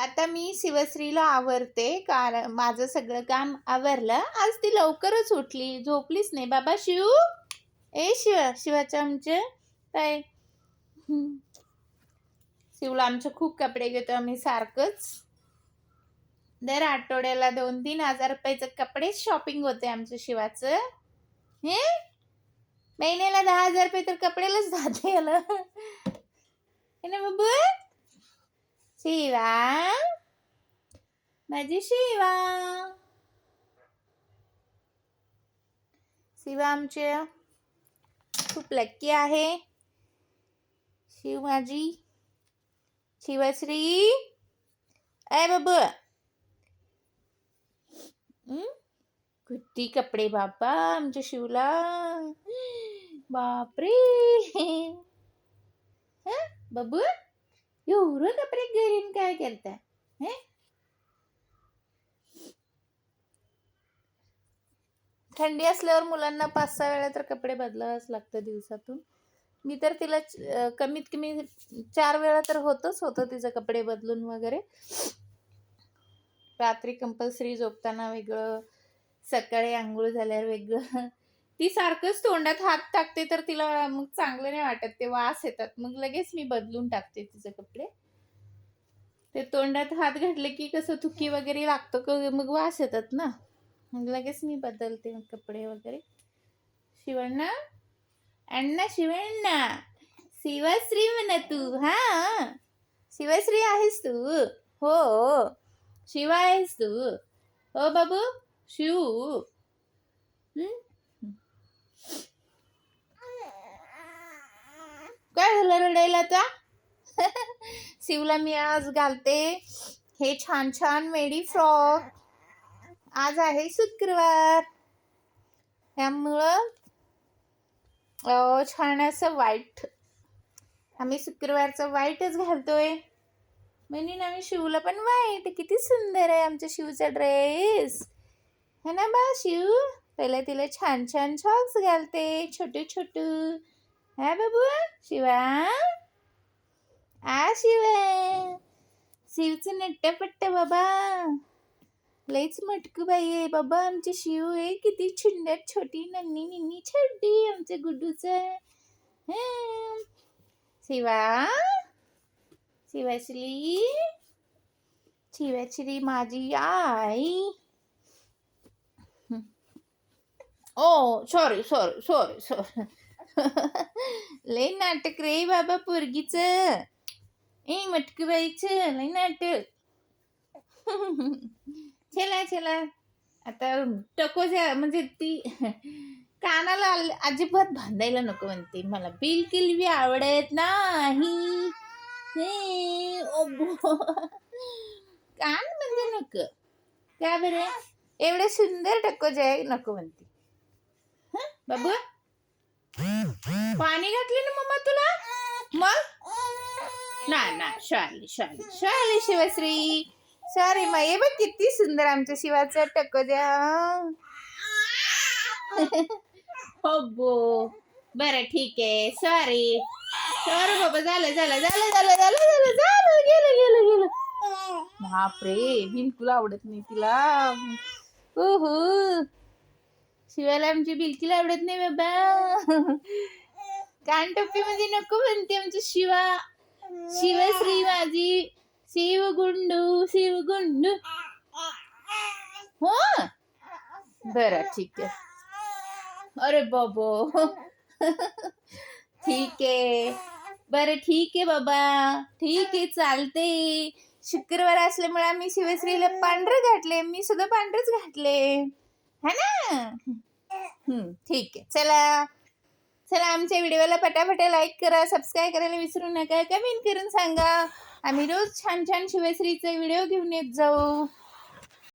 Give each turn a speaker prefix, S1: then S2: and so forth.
S1: आता मी शिवश्रीला आवरते कारण माझं सगळं काम आवरलं. आज ती लवकरच उठली. झोपलीच नाही. बाबा शिव. ए शिव. शिवाचं आमचे काय? शिवला आमचे खूप कपडे घेतो आम्ही सारखंच. दर आठवड्याला दोन तीन हजार रुपयाचं कपडेच शॉपिंग होते आमचं शिवाचं. हे? महिन्याला दहा हजार रुपये तर कपडेलाच जाते याला. हे ना बाबू? शिवा. माझी शिवा. शिवा आमचे खूप लक्की आहे. शिव माझी. शिवश्री. अय बाबू. हं? किती कपडे बाबा आमच्या शिवला? बापरे. हं? बाबू? एवढं कपडे घेऊन काय करता हे? थंडी असल्यावर मुलांना पाच सहा वेळा तर कपडे बदलावंच लागतं दिवसातून. मी तर तिला कमीत कमी चार वेळा तर होतच होतं तिचं कपडे बदलून वगैरे. रात्री कंपल्सरी झोपताना वेगळं सकाळी आंघोळ झाल्यावर वेगळं. ती सारखंच तोंडात हात टाकते तर तिला मग चांगलं नाही वाटत. ते वास येतात. मग लगेच मी बदलून टाकते तिचे कपडे. ते तोंडात हात घातले की कसं थुकी वगैरे लागतो क- मग वास येतात ना. मग लगेच मी बदलते मग कपडे वगैरे. शिवण्णा? अण्णा शिवण्णा. शिवश्री म्हणा तू. हा? शिवश्री आहेस तू? हो, हो शिवा आहेस तू. हो बाबू? शिव हं? काय झालं रडायला शिवला मी आज घालते हे छान छान मेडी फ्रॉक. आज आहे शुक्रवार. त्यामुळं अं, छान असं वाईट आम्ही शुक्रवारचं वाईटच घालतोय. म्हणून आम्ही शिवला पण वाईट किती सुंदर आहे आमच्या शिवचा ड्रेस है ना बा शिव? पहिला तिला छान छान सॉक्स घालते छोटे छोटे. हा बाबू शिवा. आ शिवा शिवचं नट्टपट्ट बाबा. लईच मटकू बाई आहे बाबा. आमचे शिव आहे. किती सुंदर छोटी नन्नी निन्नी छोटी आमच्या गुड्डूचं. शिवा. शिवाश्री. शिवाश्री माझी आई. ओ सॉरी सॉरी सॉरी सॉरी लय नाटक रे बाबा पोरगीचं. ए मटकूबाईच नाही नाटक चला चला आता टकोजा म्हणजे ती कानाला अजिबात बांधायला नको म्हणते. मला बिलकुल बी आवडत नाही. कान म्हणजे नको. का बरं? एवढे सुंदर टकोजे आहे नको म्हणते. बाबू? पाणी घातले ना मम्मा तुला? मग? ना ना शाली शाली शाली शिवश्री. सॉरी मा हे बघ किती सुंदर आमच्या शिवाचं टक द्या. हो बर बरं ठीक आहे. सॉरी सॉरी बाबा झालं झालं झालं झालं झालं झालं झालं गेलं गेलं गेलं. बापरे बिलकुल आवडत नाही तिला. हो शिवाला आमची बिलकुल आवडत नाही बाबा. कानटप्पी म्हणजे नको म्हणते आमचं शिवा. शिवश्री माझी शिवगुंडू शिवगुंडू हो? बर ठीक आहे. अरे बाबो. ठीक आहे. बरं ठीक आहे बाबा. ठीक आहे चालते शुक्रवार असल्यामुळे आम्ही शिवश्रीला पांढरं घातले मी सुद्धा पांढरच घातले है ना? ठीक आहे. चला. चला आमच्या व्हिडिओला पटापटा लाईक करा सबस्क्राईब करायला विसरू नका कमेंट करून सांगा. आम्ही रोज छान छान शिवश्रीचे व्हिडिओ घेऊन येत जाऊ.